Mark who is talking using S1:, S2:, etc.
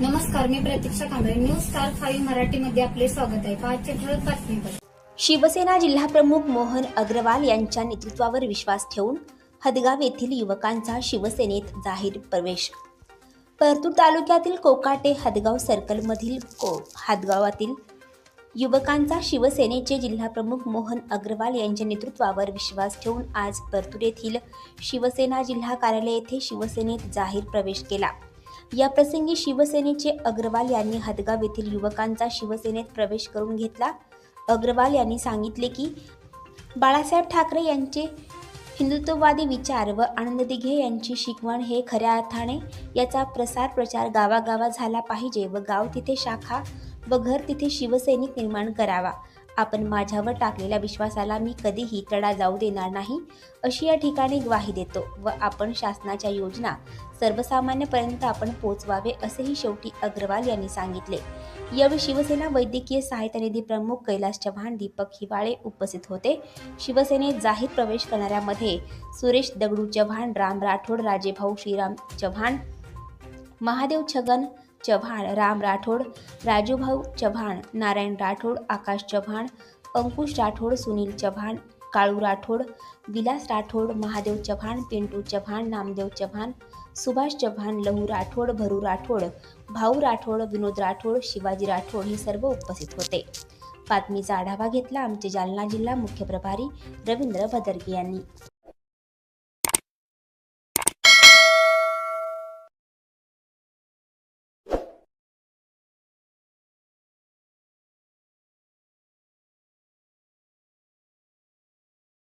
S1: नमस्कार मी Pratiksha Kamble. News star five मराठीमध्ये आपले स्वागत आहे. पाचशे ठळक बातमीपत्र
S2: शिवसेना जिल्हाप्रमुख मोहन अग्रवाल यांच्या नेतृत्वावर विश्वास ठेवून हदगाव येथील युवकांचा शिवसेनेत जाहीर प्रवेश. परतूर तालुक्यातील कोकाटे हदगाव सर्कलमधील को हदगावातील युवकांचा शिवसेनेचे जिल्हाप्रमुख मोहन अग्रवाल यांच्या नेतृत्वावर विश्वास ठेवून आज परतूर येथील शिवसेना जिल्हा कार्यालय येथे शिवसेनेत जाहीर प्रवेश केला. या प्रसंगी शिवसेनेचे अग्रवाल यांनी हदगाव येथील युवकांचा शिवसेनेत प्रवेश करून घेतला. अग्रवाल यांनी सांगितले की बाळासाहेब ठाकरे यांचे हिंदुत्ववादी विचार व आनंद दिघे यांची शिकवण हे खऱ्या अर्थाने याचा प्रसार प्रचार गावागावा झाला पाहिजे व गाव तिथे शाखा व घर तिथे शिवसैनिक निर्माण करावा. आपण माझ्यावर टाकलेल्या विश्वासाला मी कधीही तडा जाऊ देणार नाही अशी या ठिकाणी ग्वाही देतो व आपण शासनाच्या योजना सर्वसामान्यपर्यंत आपण पोचवावे असेही शेवटी अग्रवाल यांनी सांगितले. यावेळी शिवसेना वैद्यकीय सहायता निधी प्रमुख कैलास चव्हाण दीपक हिवाळे उपस्थित होते. शिवसेनेत जाहीर प्रवेश करणाऱ्यामध्ये सुरेश दगडू चव्हाण राम राठोड राजेभाऊ श्रीराम चव्हाण महादेव छगन चव्हाण राम राठोड राजूभाऊ चव्हाण नारायण राठोड आकाश चव्हाण अंकुश राठोड सुनील चव्हाण काळू राठोड विलास राठोड महादेव चव्हाण पिंटू चव्हाण नामदेव चव्हाण सुभाष चव्हाण लहू राठोड भरू राठोड भाऊ राठोड विनोद राठोड शिवाजी राठोड हे सर्व उपस्थित होते. बातमीचा आढावा घेतला आमचे जालना जिल्हा मुख्य प्रभारी रवींद्र भदरगे यांनी.